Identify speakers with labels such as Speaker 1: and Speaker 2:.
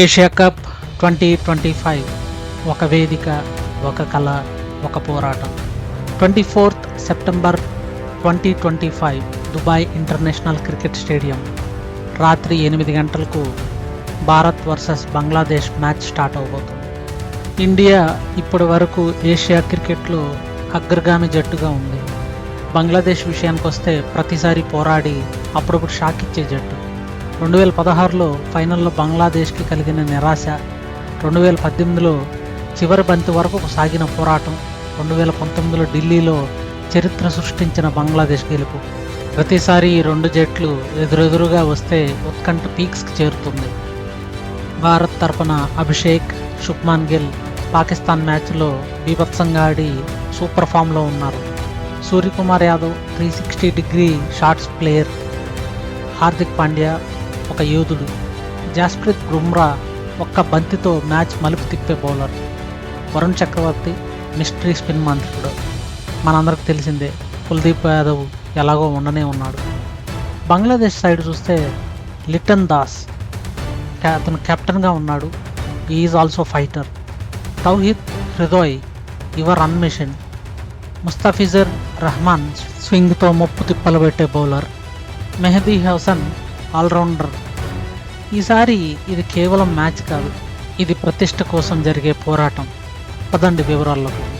Speaker 1: Asia cup twenty twenty five. ఒక వేదిక ఒక కళ ఒక పోరాటం. Twenty fourth September twenty twenty five Dubai international cricket stadium. రాత్రి ఎనిమిది గంటలకు Bharat versus Bangladesh match start అవబోతుంది. ఇండియా ఇప్పటి వరకు ఏషియా క్రికెట్లో అగ్రగామి జట్టుగా ఉంది. బంగ్లాదేశ్ విషయానికి వస్తే ప్రతిసారి పోరాడి అప్పుడప్పుడు షాక్ ఇచ్చే జట్టు. రెండు వేల పదహారులో ఫైనల్లో బంగ్లాదేశ్కి కలిగిన నిరాశ రెండు వేల పద్దెనిమిదిలో చివరి బంతి వరకు సాగిన పోరాటం రెండు వేల పంతొమ్మిదిలో ఢిల్లీలో చరిత్ర సృష్టించిన బంగ్లాదేశ్ గెలుపు. ప్రతిసారి ఈ రెండు జట్లు ఎదురెదురుగా వస్తే ఉత్కంఠ పీక్స్కి చేరుతుంది. భారత్ తరపున అభిషేక్ శుభ్మాన్ గిల్ పాకిస్తాన్ మ్యాచ్లో బీభత్సంగా ఆడి సూపర్ ఫామ్లో ఉన్నారు. Suryakumar Yadav three sixty degree shots player Hardik Pandya ఒక యోధుడు జాస్ప్రీత్ బుమ్రా ఒక్క బంతితో మ్యాచ్ మలుపు తిప్పే bowler Varun Chakravarthy mystery spin మంత్రుడు మనందరికి తెలిసిందే కుల్దీప్ యాదవ్ ఎలాగో ఉండనే ఉన్నాడు. బంగ్లాదేశ్ సైడ్ చూస్తే లిటన్ దాస్ అతను కెప్టెన్గా ఉన్నాడు. Is also fighter Towhid Hridoy your run machine. Mustafizur Rahman స్వింగ్తో ముప్పు తిప్పలు పెట్టే బౌలర్. మెహదీ హసన్ ఆల్రౌండర్. ఈసారి ఇది కేవలం మ్యాచ్ కాదు ఇది ప్రతిష్ట కోసం జరిగే పోరాటం. పదండి వివరాల్లోకి.